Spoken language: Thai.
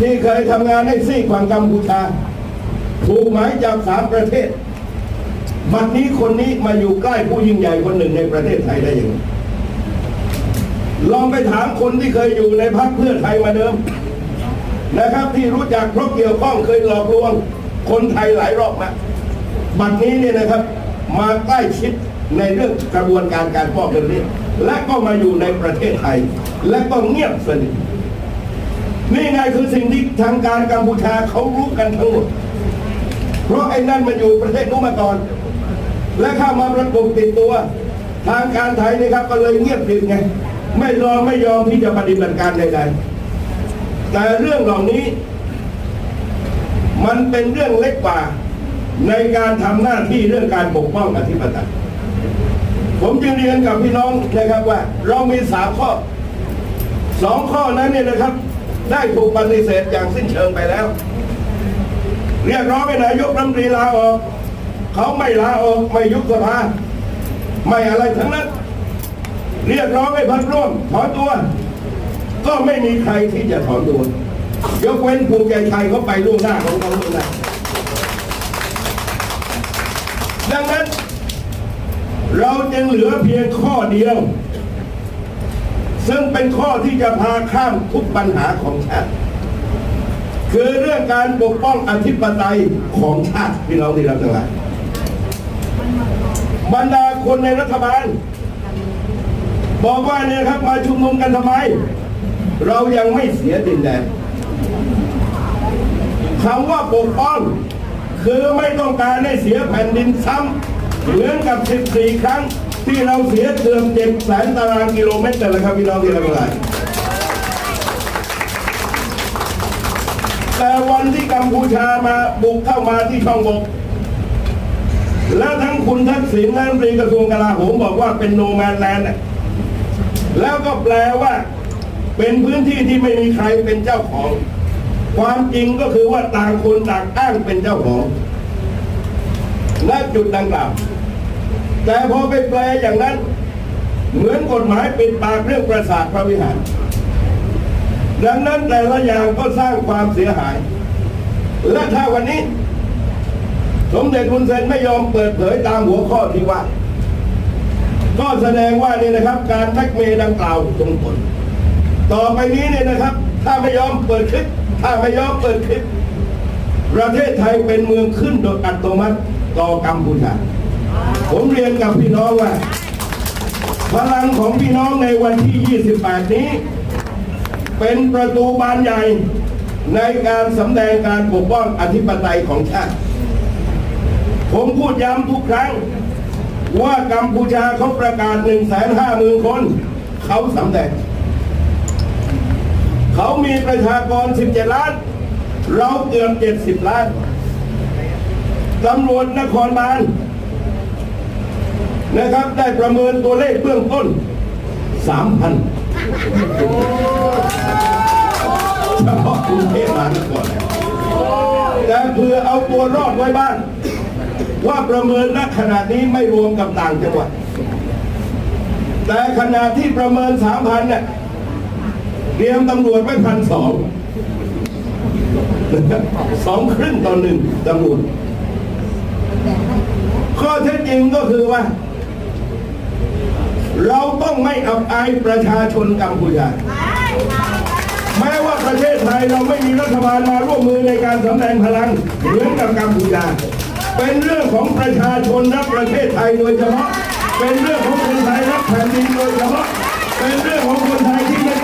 ที่เคยทำงานให้ซีกฝั่งกัมพูชา ถูกหมายจับสามประเทศ บัดนี้คนนี้มาอยู่ใกล้ผู้ยิ่งใหญ่คนหนึ่งในประเทศไทยได้ยังไงลองไปถามคนที่เคยอยู่ในพรรคเพื่อไทยมาเดิม นะครับที่รู้จักเพราะเกี่ยวข้องเคยหลอกลวง คนไทยหลายรอบมาบัดนี้เนี่ยนะครับ มาใกล้ชิดในเรื่องกระบวนการการฟอกเงินนี้และก็มาอยู่ในประเทศไทย และก็เงียบสนิท นี่ไงคือสิ่งที่ทางการกัมพูชาเขารู้กันทั้งหมด เพราะไอ้นั่นมันอยู่ประเทศนู้นมาก่อน และเข้ามาประกบติดตัว ทางการไทยนะครับก็เลยเงียบกริบไง ไม่รอไม่ยอมที่จะปฏิบัติการใดๆ แต่เรื่องเหล่านี้ มันเป็นเรื่องเล็กกว่า ในการทำหน้าที่เรื่องการปกป้องอธิปไตยผมจึงเรียนกับพี่น้องนะครับว่า เรามีสามข้อสองข้อนั้นเนี่ยนะครับ ได้ถูกปฏิเสธอย่างสิ้นเชิงไปแล้ว เรียกร้องให้นายกรัฐมนตรีลาออกเขาไม่ลาออกไม่ยุบสภาไม่อะไรทั้งนั้น เรียกร้องให้พักร่วมถอนตัว ก็ไม่มีใครที่จะถอนตัวยกเว้นภูมิใจไทยเขาไปล่วงหน้าของเขาล่วงหน้าดังนั้น เราจึงเหลือเพียงข้อเดียว ซึ่งเป็นข้อที่จะพาข้ามทุกปัญหาของชาติ คือเรื่องการปกป้องอธิปไตยของชาติพี่น้องที่รักทั้งหลายบรรดาคนในรัฐบาล บอกว่าเนี่ยครับมาชุมนุมกันทำไม เรายังไม่เสียดินแดนคำว่าปกป้องคือไม่ต้องการให้เสียแผ่นดินซ้ำเหมือนกับ 14 ครั้ง ที่เราเสียเกือบเจ็ดแสนตารางกิโลเมตรแต่ละครับพี่น้องที่รักทั้งหลายแต่วันที่กัมพูชามาบุกเข้ามาที่ช่องบก แล้วทั้งคุณทักษิณและรัฐมนตรีกระทรวงกลาโหมบอกว่าเป็นโนแมนแลนด์แล้วก็แปลว่า เป็นพื้นที่ที่ไม่มีใครเป็นเจ้าของ ความจริงก็คือว่าต่างคนต่างอ้างเป็นเจ้าของณจุดดังกล่าว แต่พอไปแปลอย่างนั้น เหมือนกฎหมายปิดปากเรื่องประสาทพระวิหาร ดังนั้นแต่ละอย่างก็สร้างความเสียหาย และถ้าวันนี้ สมเด็จคุณเซนไม่ยอมเปิดเผยตามหัวข้อที่ว่า ก็แสดงว่านี่นะครับ การแท็กเมย์ดังกล่าวตรงผลต่อไปนี้เนี่ยนะครับ ถ้าไม่ยอมเปิดคลิป ถ้าไม่ยอมเปิดคลิป ประเทศไทยเป็นเมืองขึ้นโดยอัตโนมัติต่อกัมพูชา ผมเรียนกับพี่น้องว่า พลังของพี่น้องในวันที่ 28 นี้ เป็นประตูบานใหญ่ในการสำแดงการปกป้องอธิปไตยของชาติ ผมพูดย้ำทุกครั้ง ว่ากัมพูชาเขาประกาศ1นึ่งแสนห้าหมื่นคน เขาสำแดง เขามีประชากร 17 ล้าน เราเกือบ 70 ล้านตำรวจนครบาล นะครับ ได้ประเมินตัวเลขเบื้องต้น 3,000เฉพาะกรุงเทพมหานครแต่เพื่อเอาตัวรอดไว้บ้างว่าประเมินณขณะนี้ไม่รวมกับต่างจังหวัด แต่ขณะที่ประเมิน 3,000เนี่ยเตรียมตำรวจไว้พันสองสองครึ่งต่อหนึ่งตำรวจข้อเท็จจริงก็คือว่า เราต้องไม่อับอายประชาชนกัมพูชาแม้ว่าประเทศไทยเราไม่มีรัฐบาลมาร่วมมือในการสำแดงพลังเหมือนกับกัมพูชาเป็นเรื่องของประชาชนรักประเทศไทยโดยเฉพาะ เป็นเรื่องของคนไทยรักแผ่นดินโดยเฉพาะ เป็นเรื่องของคนไทยที่ไม่